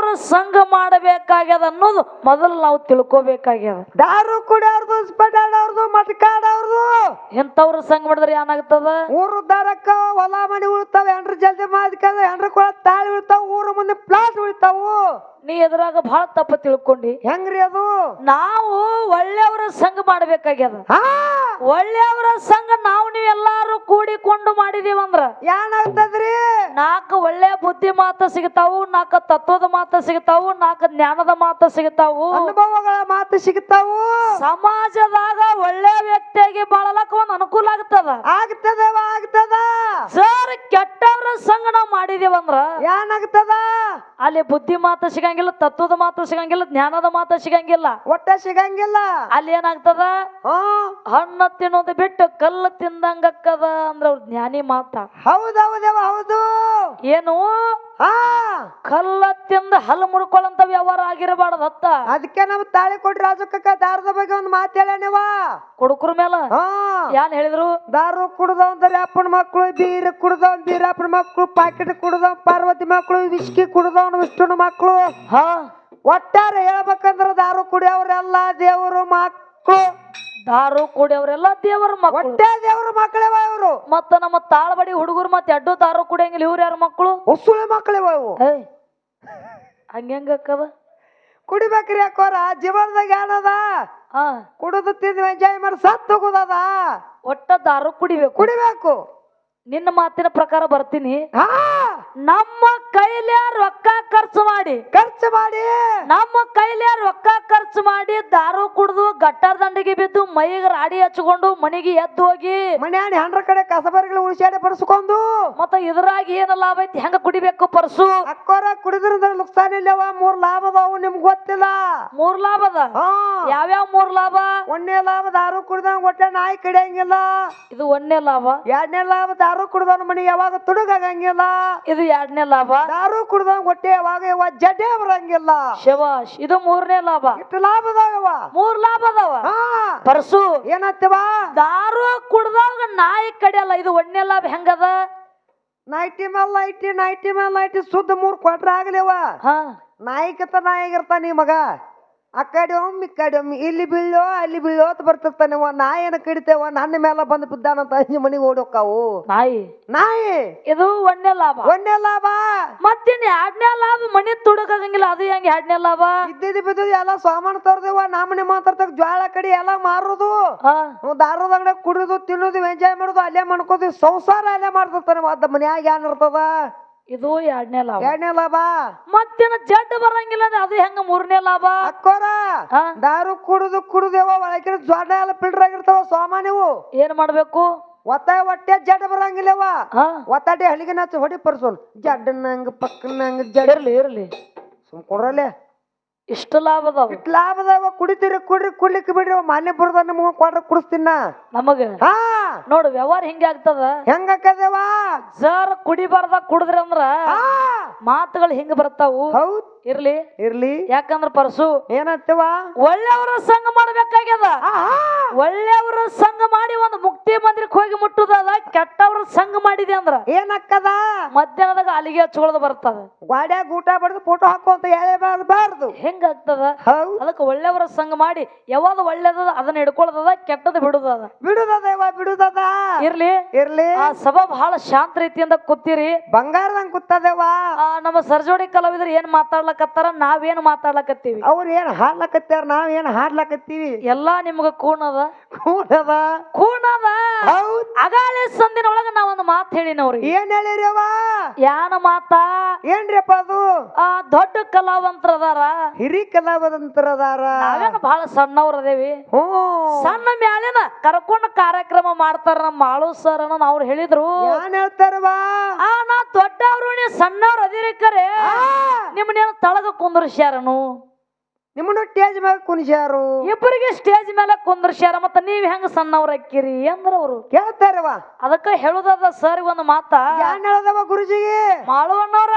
ಒಳ್ಳೆಯವರ ಸಂಘ ಮಾಡಬೇಕಾಗ್ಯದ ಅನ್ನೋದು ಮೊದಲು ನಾವು ತಿಳ್ಕೊಬೇಕಾಗ್ಯದ. ದಾರು ಕುಡಿಯೋರ್ದು ಸ್ಪೆಟ್ ಆಡೋರ್ದು ಮಟ್ಕ ಆಡೋರ್ದು ಎಂತವ್ರ ಸಂಘ ಮಾಡಿದ್ರೆ ಏನಾಗ್ತದ? ಊರು ದಾರಕ್ಕ ಹೊಲ ಮನೆ ಉಳಿತಾವ ಹೆಂಡ್ರ ಜಲ್ದಿ ಮಾದ್ಕಂದ ಹೆಂಡ್ರ ಕೂಡ ತಾಳಿ ಉಳಿತಾವ ಊರು ಮುಂದೆ ಪ್ಲಾಟ್ ಉಳಿತಾವು. ನೀ ಎದುರಾಗ ಬಹಳ ತಪ್ಪ ತಿಳ್ಕೊಂಡಿ. ಹೆಂಗ್ರಿ ಅದು? ನಾವು ಸಂಘ ಮಾಡ್ಬೇಕಾಗ್ಯದ ಒಳ್ಳೆಯವರ ಸಂಘ ನಾವು ನೀವೆಲ್ಲಾರು ಕೂಡಿಕೊಂಡು ಮಾಡಿದೀವಂದ್ರ. ಏನಾಗ್ತದ್ರಿ ನಾಲ್ಕು ಒಳ್ಳೆ ಬುದ್ಧಿ ಮಾತು ಸಿಗ್ತಾವು ನಾಲ್ಕು ತತ್ವದ ಮಾತು ಸಿಗ್ತಾವು ನಾಲ್ಕು ಜ್ಞಾನದ ಮಾತು ಸಿಗ್ತಾವು. ಅನುಭವಗಳ ಮಾತು ಸಿಗ್ತಾವು. ಸಮಾಜದಾಗ ಒಳ್ಳೆ ವ್ಯಕ್ತಿಯಾಗಿ ಬಾಳಲಕ್ಕ ಒಂದ್ ಅನುಕೂಲ ಆಗ್ತದ. ಆಗ್ತದ ಆಗ್ತದ. ಸರ್ ಕೆಟ್ಟವ್ರ ಸಂಘ ನಾವು ಮಾಡಿದೀವಂದ್ರ. ಏನಾಗ್ತದ ಅಲ್ಲಿ ಬುದ್ಧಿ ಮಾತು ಸಿಗಂಗಿಲ್ಲ ತತ್ವದ ಮಾತು ಸಿಗಂಗಿಲ್ಲ ಜ್ಞಾನದ ಮಾತು ಸಿಗಂಗಿಲ್ಲ. ಒಟ್ಟ ಸಿಗಂಗಿಲ್ಲ. ಅಲ್ಲಿ ಏನಾಗ್ತದ? ಹಾ. ಹಣ್ಣ ತಿನ್ನೋದು ಬಿಟ್ಟು ಕಲ್ಲು ತಿಂದಂಗಕ್ಕದ ಅಂದ್ರ ಅವ್ರ ಜ್ಞಾನಿ ಮಾತ. ಹೌದೌದವ ಹೌದು. ಏನು? ಕಲ್ಲ ತಿಂದ ಹಲ್ಲು ಮುರ್ಕೊಳ್ಳಂತ ವ್ಯವಹಾರ ಆಗಿರಬಾರ್ದು ಹತ್ತ ಅದಕ್ಕೆ ನಮ್ ತಾಳಿ ಕೊಡ್ರಿ ರಾಜಕ್ಕಕ್ಕ ದಾರದ ಬಗ್ಗೆ ಒಂದು ಮಾತು ಹೇಳೇನಿವ ಕುಡುಕ್ರ ಮೇಲ ಹಾ. ಏನ್ ಹೇಳಿದ್ರು? ದಾರು ಕುಡ್ದವಂದ್ರೆ ಅಪ್ಪನ ಮಕ್ಕಳು ಬೀರ್ ಕುಡ್ದವನ್ ಬೀರಪ್ಪನ ಮಕ್ಕಳು ಪಾಕೆಟ್ ಕುಡ್ದವ್ ಪಾರ್ವತಿ ಮಕ್ಕಳು ವಿಸ್ಕಿ ಕುಡ್ದ ವಿಷ್ಣುನ ಮಕ್ಕಳು ಹಾ. ಒಟ್ಟಾರೆ ಹೇಳ್ಬೇಕಂದ್ರ ದಾರು ಕುಡಿಯೋರೆಲ್ಲ ದೇವರು ಮಕ್ಕಳು ದಾರು ಕುಡಿಯವ್ರೆಲ್ಲ ದೇವರ ಮಕ್ಕಳು. ಒಟ್ಟೆ ದೇವ್ರ ಮಕ್ಕಳೇವ ಇವರು. ಮತ್ತ ನಮ್ಮ ತಾಳ್ಬಡಿ ಹುಡುಗರು ಮತ್ತೆ ಎಡ್ಡು ದಾರು ಕುಡಿಯಂಗಿಲ್ಲ ಇವ್ರ ಯಾರ ಮಕ್ಕಳು? ಹುಸುಳೆ ಮಕ್ಕಳೇವ ಇವು. ಏಯ್ ಅಕ್ಕವ? ಕುಡಿಬೇಕ್ರಿ ಅಕ್ಕೋರ ಜೀವನದಾಗ ಏನದ? ಹಾ ಕುಡಿದು ತಿಂದು ಎಂಜಾಯ್ ಮಾಡಿ ಸತ್ತು ಹೋಗುದದ ಒಟ್ಟ ದಾರು ಕುಡಿಬೇಕು. ಕುಡಿಬೇಕು. ನಿನ್ನ ಮಾತಿನ ಪ್ರಕಾರ ಬರ್ತೀನಿ. ನಮ್ಮ ಕೈಲೇ ರೊಕ್ಕ ಖರ್ಚು ಮಾಡಿ? ಖರ್ಚು ಮಾಡಿ. ನಮ್ಮ ಕೈಲೇ ರೊಕ್ಕ ಖರ್ಚು ಮಾಡಿ? ದಾರು ಕುಡಿದು ಗಟ್ಟರ್ ದಂಡಿಗೆ ಬಿದ್ದು ಮೈಗೆ ರಾಡಿ ಹಚ್ಕೊಂಡು ಮನೆಗೆ ಎದ್ದು ಹೋಗಿ. ಮನ್ಯಾನ ಹೆಂಡ್ರ ಕಡೆ ಕಸಬರಿಗಳು ಉಳಿಸಾಡಿ ಪಡಿಸ್ಕೊಂಡು ಮತ್ತ ಇದ್ರಾಗ ಏನ ಲಾಭ ಐತಿ? ಹೆಂಗ ಕುಡಿಬೇಕು ಪರ್ಸು? ಅಕ್ಕೋರ ಕುಡಿದ್ರಿಂದ ನುಕ್ಸಾನ ಇಲ್ಲವ? ಮೂರ್ ಲಾಭ ಅದಾವು ನಿಮ್ಗೆ ಗೊತ್ತಿಲ್ಲ. ಮೂರ್ ಲಾಭ ಅದ? ಯಾವ್ಯಾವ ಮೂರ್ ಲಾಭ? ಒಂದನೇ ಲಾಭ ದಾರು ಕುಡ್ದಂಗ ಒಟ್ಟೆ ನಾಯಿ ಕಡಿಯಂಗಿಲ್ಲ. ಇದು ಒಂದನೇ ಲಾಭ. ಎರಡನೇ ಲಾಭ ದಾರು ಕುಡ್ದವನ ಮನೆ ಯಾವಾಗ ತುಡುಗಾಗಂಗಿಲ್ಲ. ಇದು ಎರಡನೇ ಲಾಭ. ದಾರು ಕುಡ್ದಂಗ ಹೊಟ್ಟೆ ಯಾವಾಗ ಯಾವ ಜಡ್ಡೆ ಬರಂಗಿಲ್ಲ. ಶವಾಶ್ ಇದು ಮೂರನೇ ಲಾಭ. ಇಷ್ಟು ಲಾಭ ಅದಾವ ಮೂರ್ ಲಾಭ ಅದಾವ ಹಾ. ಪರ್ಸು ಏನತ್ತವ ದಾರು ಕುಡ್ದಾಗ ನಾಯಿ ಕಡಿಯಲ್ಲ ಇದು ಒಂದನೇ ಲಾಭ ಹೆಂಗದ? ನೈಟಿ ಮೇಲೆ ನೈಟಿ ನೈಟಿ ಮೇಲೆ ನೈಟಿ ಸುದ್ದ ಮೂರ್ ಕೊಟ್ರ ಆಗ್ಲಿವ ಹಾ. ನಾಯಿಕತ್ತ ನಾಯಿಗಿರ್ತಾನ ಈ ಮಗ. ಆ ಕಡೆ ಒಮ್ಮೆ ಈ ಕಡೆ ಒಮ್ಮೆ ಇಲ್ಲಿ ಬೀಳೋ ಅಲ್ಲಿ ಬೀಳೋ ಅಂತ ಬರ್ತಿರ್ತಾನೆ ನಾ ಏನ ಕಡಿತೇವ ನನ್ನ ಮೇಲೆ ಬಂದು ಬಿದ್ದಾನಂತ ಅಂಜಿ ಮನೆಗೆ ಓಡೋಕಾವು ನಾಯಿ? ನಾಯಿ. ಇದು ಒಂದೇ ಲಾಭ. ಒಂದೇ ಲಾಭ. ಮತ್ತಿನ್ ಎರಡನೇ ಲಾಭ? ಮನಿ ತುಡುಕಾಗಂಗಿಲ್ಲ ಅದು ಹೆಂಗ್ ಎರಡನೇ ಲಾಭ? ಇದ್ದಿದ್ದು ಬಿದ್ದಿದ್ದು ಎಲ್ಲ ಸಾಮಾನು ನಾ ನಮ್ಮನೆ ಮಾತಾಡ್ತಾಗ ಜ್ವಾಳ ಕಡಿ ಎಲ್ಲ ಮಾರೋದು. ಹಾ. ದಾರದ ಅಂಗಡಿ ಕುಡಿದು ತಿನ್ನೋದು ಎಂಜಾಯ್ ಮಾಡೋದು ಅಲ್ಲೇ ಮಾಡ್ಕೋದು ಸಂಸಾರ ಅಲ್ಲೇ ಮಾಡ್ತಿರ್ತಾನೆ ಅದ ಮನ್ಯಾಗ ಏನ್ ಇರ್ತದ? ಇದು ಎರಡನೇ ಲಾಭ. ಎರಡನೇ ಲಾಭ. ಮತ್ತೇನ ಜಡ್ ಬರಂಗಿಲ್ಲ ಅಂದ್ರೆ ಅದು ಹೆಂಗ ಮೂರನೇ ಲಾಭ? ಅಕ್ಕೋರ ಹಾ ದಾರು ಕುಡಿದು ಕುಡಿದೇವ ಒಳಗಿನ ಜ್ವಾಡ ಎಲ್ಲ ಫಿಲ್ಟರ್ ಆಗಿರ್ತಾವ ಸಾಮಾನ್ಯವು ಏನ್ ಮಾಡ್ಬೇಕು? ಒತ್ತಾಯ ಹೊಟ್ಟೆ ಜಡ್ ಬರಂಗಿಲ್ಲವ ಹಾ ಒತ್ತಾಟಿ ಹಳಿಗೆ ನಾಚು ಹೊಡಿ ಪರ್ಸೋನ್. ಜಡ್ಡನಂಗ ಪಕ್ಕನಂಗ ಜಡ್. ಇರ್ಲಿ ಇರ್ಲಿ. ಸುಮ್ ಕೊಡ್ರಲ್ಲೇ. ಇಷ್ಟು ಲಾಭ ಅದಾವ. ಇಟ್ ಲಾಭದವ ಕುಡಿತೀರಿ ಕುಡ್ರಿ ಕುಡ್ಲಿಕ್ಕೆ ಬಿಡ್ರಿ. ಮಾನ್ಯ ಬುರ್ದ ನಿಮ್ಗೆ ಕೊಡ್ರಿ ಕುಡಿಸ್ತೀನ ನಮಗ? ಹಾ. ನೋಡು ವ್ಯವಹಾರ ಹಿಂಗೆ ಆಗ್ತದ. ಹೆಂಗ ಜರ್ ಕುಡಿಬಾರ್ದ ಕುಡಿದ್ರೆ ಅಂದ್ರ ಮಾತುಗಳು ಹಿಂಗ ಬರ್ತಾವು. ಹೌದ್. ಇರ್ಲಿ. ಇರ್ಲಿ. ಯಾಕಂದ್ರ ಪರಸು ಏನತ್ತವ ಒಳ್ಳೆಯವರ ಸಂಘ ಮಾಡ್ಬೇಕಾಗ್ಯದ. ಒಳ್ಳೆಯವರ ಮಾಡಿದೆ ಅಂದ್ರ ಏನಕ್ಕದ? ಮಧ್ಯಾಹ್ನದಾಗ ಅಲಿಗೆ ಹಚ್ಕೊಳ್ಳೋದು ಬರ್ತದ ಗಾಡ್ಯಾಗ ಊಟ ಬಡ್ದು ಫೋಟೋ ಹಾಕುವಂತ ಅಂತ ಹೇಳಬಾರ್ದು ಹೆಂಗಾಗ್ತದ ಅದಕ್ಕೆ ಒಳ್ಳೆಯವರ ಸಂಘ ಮಾಡಿ ಯಾವಾಗ ಒಳ್ಳೇದದ ಅದನ್ನ ಹಿಡ್ಕೊಳ್ಳೋದದ ಕೆಟ್ಟದ ಬಿಡುದದ. ಬಿಡುದದ ಬಿಡುದದ? ಇರ್ಲಿ. ಇರ್ಲಿ. ಆ ಸಭಾ ಬಹಳ ಶಾಂತ ರೀತಿಯಿಂದ ಕೂತಿರಿ. ಬಂಗಾರದಂಗ್ ಕೂತದೇವ ನಮ್ಮ ಸರ್ಜೋಡಿ ಕಲಾವಿದ್ರು ಏನ್ ಮಾತಾಡ್ಲಕತ್ತಾರ ನಾವೇನು ಮಾತಾಡ್ಲಕತ್ತೀವಿ. ಅವ್ರ ಏನ್ ಹಾಡ್ಲಕತ್ತಾರ ನಾವ್ ಏನ್ ಹಾಡ್ಲಕತ್ತೀವಿ? ಎಲ್ಲಾ ನಿಮ್ಗ ಕೂಣದ. ಕೂಡದ ಹೌದ್. ಅಗಾಳೆ ಸಂದಿನ ಒಳಗ ನಾವೊಂದು ಮಾತು ಹೇಳಿನವ್ರಿ. ಏನ್ ಹೇಳಿರವ ಯಾನ ಮಾತಾ? ಏನ್ರಿಪ್ಪ ಅದು? ಆ ದೊಡ್ಡ ಕಲಾವಂತರ ಅದಾರ ಹಿರಿ ಕಲಾವಂತರದಾರ. ನಾವೇನು ಬಹಳ ಸಣ್ಣವ್ರ ಅದೇವಿ. ಹ್ಞೂ. ಸಣ್ಣ ಮ್ಯಾಲಿನ ಕರ್ಕೊಂಡು ಕಾರ್ಯಕ್ರಮ ಮಾಡ್ತಾರ ನಮ್ಮ ಮಾಳು ಸರ್ ಅನ್ನೋ ಅವ್ರು ಹೇಳಿದ್ರು. ಏನ್ ಹೇಳ್ತಾರವಾ ಆ ನಾ ದೊಡ್ಡವ್ರು ನೀ ಸಣ್ಣವ್ರು ಅದಿರಿ ಕರೆ. ನಿಮ್ಮನ್ನೇನು ತಳಗ ಕುಂದ್ರಸ್ಯಾರನು? ನಿಮ್ಮನ್ನು ಸ್ಟೇಜ್ ಮೇಲೆ ಕುಣಿಸ್ಯಾರು? ಇಬ್ಬರಿಗೆ ಸ್ಟೇಜ್ ಮೇಲೆ ಕುಂದ್ರಸ್ಯಾರ ಮತ್ತ ನೀವ್ ಹೆಂಗ ಸಣ್ಣವ್ರ ಅಕ್ಕಿರಿ ಅಂದ್ರ ಅವ್ರು. ಕೇಳ್ತಾರವ. ಅದಕ್ಕ ಹೇಳುದದ ಸರ್ ಒಂದು ಮಾತ. ಏನ್ ಹೇಳದವ ಗುರುಜಿಗೆ? ಮಾಳುವಣ್ಣವ್ರ?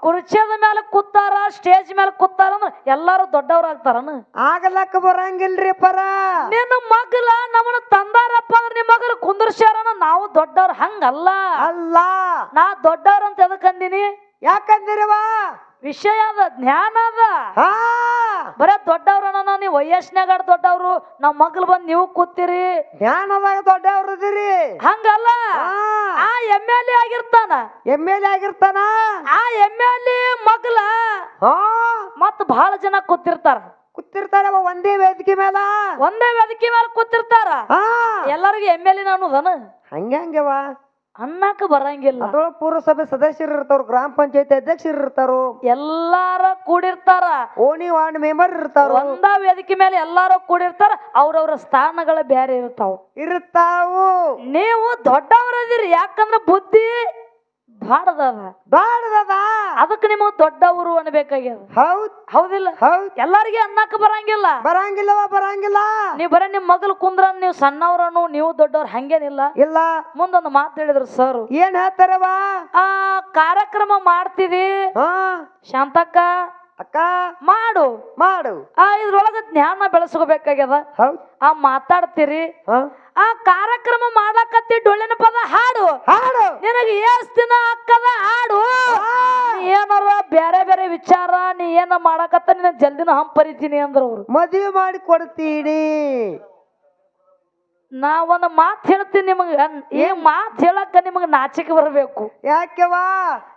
ಕುರ್ಚಿಯದ ಮೇಲೆ ಕೂತಾರ ಸ್ಟೇಜ್ ಮೇಲೆ ಕೂತಾರ ಅಂದ್ರ ಎಲ್ಲಾರು ದೊಡ್ಡವ್ರ ಆಗ್ತಾರನ. ಆಗಲಕ್ಕ ಬರಂಗಿಲ್ರಿ ಪರ. ನಿನ್ನ ಮಗಲ ನಮ್ಮನ್ನ ತಂದಾರಪ್ಪ ಅಂದ್ರೆ ನಿಮ್ಮ ಮಗಲ ಕುಂದ್ರಸ್ಯಾರನ ನಾವು ದೊಡ್ಡವ್ರ ಹಂಗಲ್ಲ. ಅಲ್ಲ. ನಾ ದೊಡ್ಡವ್ರ ಅಂತ ಎದಕ್ ಅಂದಿನಿ? ಯಾಕಂದಿರವ? ವಿಷಯ ಅದ ಜ್ಞಾನ ಅದ. ಬರ ದೊಡ್ಡವ್ರನ್ನ ನೀವು ವಯಸ್ಸಿನಾಗ ದೊಡ್ಡವ್ರು ನಮ್ಮ ಮಗ್ಳು ಬಂದ್ ನೀವು ಕೂತಿರಿ. ಜ್ಞಾನದಾಗ ದೊಡ್ಡವ್ರು ಇದೀರಿ. ಹಂಗಲ್ಲ. ಆ ಎಂ ಎಲ್ ಎ ಆಗಿರ್ತಾನ. ಎಂ ಎಲ್ ಎ ಆಗಿರ್ತಾನ? ಆ ಎಂ ಎಲ್ ಎ ಮಗ್ಲ ಮತ್ ಬಹಳ ಜನ ಕೂತಿರ್ತಾರ. ಕೂತಿರ್ತಾರ ಒಂದೇ ವೇದಿಕೆ ಮೇಲ ಒಂದೇ ವೇದಿಕೆ ಮೇಲೆ ಕೂತಿರ್ತಾರ. ಎಲ್ಲರಿಗೂ ಎಂ ಎಲ್ ಎ ಅನ್ನೋದನ? ಹಂಗೆ ಹಂಗೆವ ಅನ್ನಕ ಬರಂಗಿಲ್ಲ. ಅದ್ರೊಳಗ ಪುರಸಭೆ ಸದಸ್ಯರು ಇರ್ತಾರ ಗ್ರಾಮ ಪಂಚಾಯತಿ ಅಧ್ಯಕ್ಷರು ಇರ್ತಾರು ಎಲ್ಲಾರ ಕೂಡಿರ್ತಾರ. ಓಣಿ ವಾರ್ಡ್ ಮೆಂಬರ್ ಇರ್ತಾರ ಒಂದ ವೇದಿಕೆ ಮೇಲೆ ಎಲ್ಲಾರು ಕೂಡಿರ್ತಾರ ಅವ್ರವ್ರ ಸ್ಥಾನಗಳ ಬೇರೆ ಇರ್ತಾವ. ಇರ್ತಾವು. ನೀವು ದೊಡ್ಡವರದಿರಿ ಯಾಕಂದ್ರ ಬುದ್ಧಿ ಬಾಡದದ ಬಾಡದದ ಅದಕ್ಕೆ ನಿಮಗ್ ದೊಡ್ಡವರು ಅನ್ಬೇಕಾಗ್ಯದ. ಹೌದ್. ಹೌದಿಲ್ಲ? ಹೌದ್. ಎಲ್ಲಾರಿಗೆ ಅನ್ನಕ್ ಬರಂಗಿಲ್ಲ. ಬರಂಗಿಲ್ಲವ ಬರಂಗಿಲ್ಲ. ನೀವ್ ಬರೀ ನಿಮ್ ಮಗಲ್ ಕುಂದ್ರ ನೀವು ಸಣ್ಣವ್ರನು ನೀವು ದೊಡ್ಡವ್ರ ಹಂಗೇನಿಲ್ಲ. ಇಲ್ಲ. ಮುಂದೊಂದು ಮಾತು ಹೇಳಿದ್ರು ಸರ್. ಏನ್ ಹೇಳ್ತಾರವ? ಆ ಕಾರ್ಯಕ್ರಮ ಮಾಡ್ತಿದಿ ಶಾಂತಕ್ಕ. ಅಕ್ಕ. ಮಾಡು. ಮಾಡು. ಆ ಇದ್ರೊಳಗ ಜ್ಞಾನ ಬೆಳೆಸ್ಕೋಬೇಕಾಗ್ಯದ. ಹೌದ್. ಆ ಮಾತಾಡ್ತೀರಿ. ಹಾ. ಆ ಕಾರ್ಯಕ್ರಮ ಮಾಡಕತ್ತಿ ಡೊಳ್ಳಿನ ಪದ ಹಾಡು. ಹಾಡು. ನಿನಗೆ ಎಷ್ಟು ದಿನ ಅಕ್ಕದ ಹಾಡು? ಏನಾರ ಬೇರೆ ಬೇರೆ ವಿಚಾರ ನೀ ಏನ ಮಾಡಕತ್ತ ನಿನ್ನ ಜಲ್ದಿನ ಹಂಪರಿತೀನಿ ಅಂದ್ರ ಅವ್ರು ಮದುವೆ ಮಾಡಿ ಕೊಡ್ತೀನಿ. ನಾ ಒಂದು ಮಾತು ಹೇಳ್ತೀನಿ ನಿಮಗೆ. ಈ ಮಾತು ಹೇಳಕ್ಕ ನಿಮಗೆ ನಾಚಿಕೆ ಬರಬೇಕು. ಯಾಕೆವಾ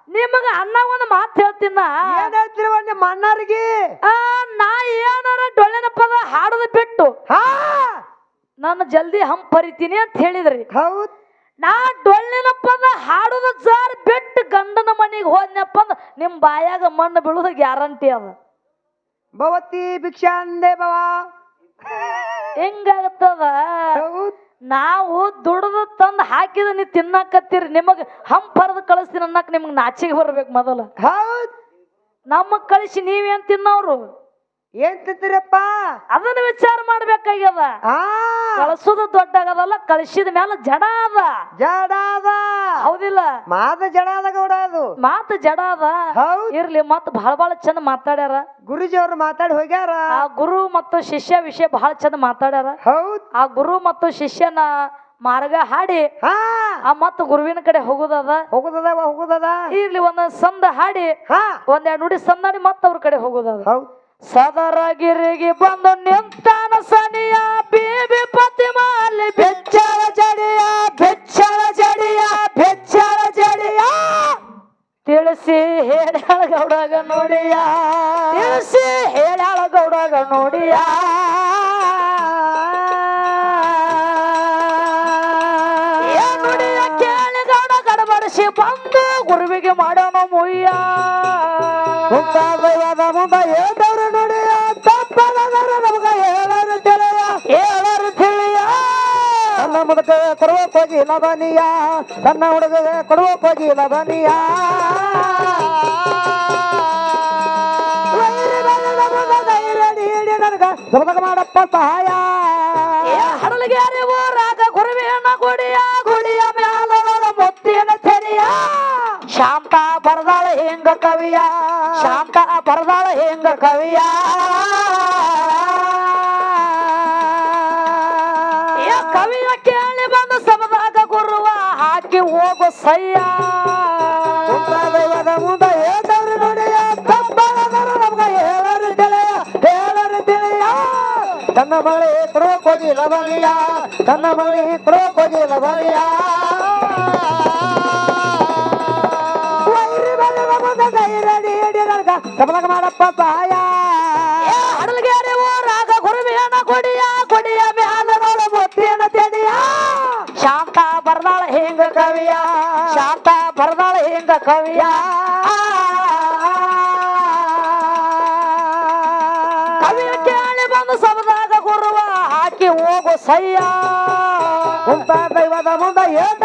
ನಿಮಗ ಅನ್ನ ಒಂದು ಮಾತು ಹೇಳ್ತೀನಿ? ಏನ್ ಹೇಳ್ತಿರವ ನಿಮ್ಮ ಅಣ್ಣಾರಿಗೆ? ಆ ನಾ ಏನಾರ ಡೊಳ್ಳಿನ ಪದ ಹಾಡೋದು ಬಿಟ್ಟು ಹಾ. ನಾನು ಜಲ್ದಿ ಹಂಪರಿತೀನಿ ಅಂತ ಹೇಳಿದ್ರಿ. ಹೌದು. ನಾ ಡೊಳ್ಳಿನಪ್ಪ ಪದ ಹಾಡೋದ ಜಾರ್ ಬಿಟ್ಟು ಗಂಡನ ಮನೆಗೆ ಹೋದ್ನಪ್ಪ ಅಂದ್ರೆ ನಿಮ್ ಬಾಯಾಗ ಮಣ್ಣು ಬೀಳೋದು ಗ್ಯಾರಂಟಿ ಅದ. ಭವತಿ ಭಿಕ್ಷಾ ಅಂದೆ ಬವಾ ಹೆಂಗಾಗತ್ತದ ನಾವು ದುಡ್ದು ತಂದು ಹಾಕಿದ ನೀ ತಿನ್ನಕತ್ತೀರಿ. ನಿಮಗ್ ಹಂಪರ್ದು ಕಳಿಸ್ತೀನಿ ಅನ್ನಕ್ ನಿಮ್ಗೆ ನಾಚಿಗೆ ಬರ್ಬೇಕು ಮೊದಲ. ಹೌದು. ನಮಗ್ ಕಳಿಸಿ ನೀವೇನ್ ತಿನ್ನೋರು? ಏನ್ ತಿಂತೀರಪ್ಪ ಅದನ್ನ ವಿಚಾರ ಮಾಡ್ಬೇಕಾಗ್ಯದ. ಆ. ಕಳಿಸೋದು ದೊಡ್ಡಾಗದಲ್ಲ ಕಳಿಸಿದ ಮೇಲೆ ಜಡ ಅದ. ಜಡ ಅದ. ಹೌದಿಲ್ಲ? ಮಾತು ಜಡ ಅದ ಗೌಡ ಅದು. ಮಾತು ಜಡ ಅದ. ಇರ್ಲಿ ಮತ್ ಬಹಳ ಬಹಳ ಚಂದ ಮಾತಾಡ್ಯಾರ. ಗುರುಜಿ ಅವ್ರು ಮಾತಾಡಿ ಹೋಗ್ಯಾರ. ಆ ಗುರು ಮತ್ತು ಶಿಷ್ಯ ವಿಷಯ ಬಹಳ ಚಂದ ಮಾತಾಡ್ಯಾರ. ಹೌದ್. ಆ ಗುರು ಮತ್ತು ಶಿಷ್ಯನ ಮಾರ್ಗ ಹಾಡಿ ಆ ಮತ್ತ ಗುರುವಿನ ಕಡೆ ಹೋಗುದದ. ಹೋಗುದದ ಹೋಗುದದ. ಇರ್ಲಿ ಒಂದೊಂದ್ ಸಂದ ಹಾಡಿ. ಒಂದೆರಡು ನುಡಿ ಸಂದಾಡಿ ಮತ್ತ ಅವ್ರ ಕಡೆ ಹೋಗುದದ. ಹೌದ್. ಸದರಗಿರಿಗೆ ಬಂದು ನಿಂತಾನ ಸನಿಯ ಬೀಬಿ ಪತಿಮಾಲಿ, ಬೆಚ್ಚಳ ಜಡಿಯ ಬೆಚ್ಚಳ ಜಡಿಯ ಬೆಚ್ಚಳ ಜಡಿಯ. ತಿಳಿಸಿ ಹೇಳ್ಯಾಳ ಗೌಡಗ ನೋಡಿಯ. ತಿಳಿಸಿ ಹೇಳ್ಯಾಳ ಗೌಡಗ ನೋಡಿಯ ನುಡಿಯ ಕೇಳಿ ಗೌಡ ಗಡಬಡಿಸಿ ಬಂದು ಗುರುವಿಗೆ ಮಾಡೋಣ ಮುಯ್ಯ. ಮುಂತಾದವಾದ ಮುಂದ ನೋಡಿ ತಪ್ಪದಾರ ನಮಗ ಹೇಳರು ನನ್ನ ಮುದಕ ಕೊಡುವಕ್ ಹೋಗಿ ಲಬನಿಯ. ನನ್ನ ಹುಡುಗ ಕೊಡುವಕ್ ಹೋಗಿ ಲಬನಿಯ. ಸಮತಕ ಮಾಡಪ್ಪ ಸಹಾಯ ಏ ಹಡಲಗ್ಯಾರಿ ಊರಾಗ ಗುರುವಿನ ಗುಡಿಯ ಗುಡಿಯ ಶಾಂತ ಬರದಾಳ ಹೆಂಗ ಕವಿಯ? ಶಾಂತ ಬರದಾಳ ಹೆಂಗ ಕವಿಯ? ಕವಿಯ ಕೇಳಿ ಬಂದು ಸಮದಾಗ ಗುರುವ ಹಾಕಿ ಹೋಗು ಸಯ್ಯ. ಮುಂದ ಏಟವ್ರು ನೋಡಿ ತಪ್ಪದಾರ ನಮಗ ಹೇಳರು ತಿಳಿಯ ಹೇಳರು ತಿಳಿಯ. ತನ್ನ ಮಳೆ ಹೋಗಿ ಲಬನಿಯ ತನ್ನ ಮಳೆ ಮುಂದ ಧೈರ್ಯ ಹಿಡಿ ನನಗ ಸಮತಕ ಮಾಡಪ್ಪ ಸಹಾಯ ಏ ಹಡಲಗ್ಯಾರಿ ಊರಾಗ ಗುರುವಿನ ಕೊಡಿಯ ಕೊಡಿಯ ಮ್ಯಾಲ ನೋಡ ಮುತ್ತಿನ ಶಾಂತ ಬರ್ದಾಳ ಹಿಂಗ ಕವಿಯ ಶಾಂತ ಬರ್ದಾಳ ಹಿಂಗ ಕವಿಯ ಕವಿಯ ಕೇಳಿ ಬಂದು ಸಬದಾಗ ಗುರುವ ಹಾಕಿ ಹೋಗು ಸಯ್ಯ ಮುಂತ ದೈವದ ಮುಂದ ಏಟವ್ರು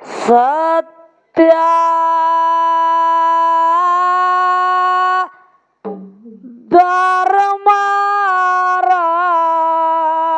सत्या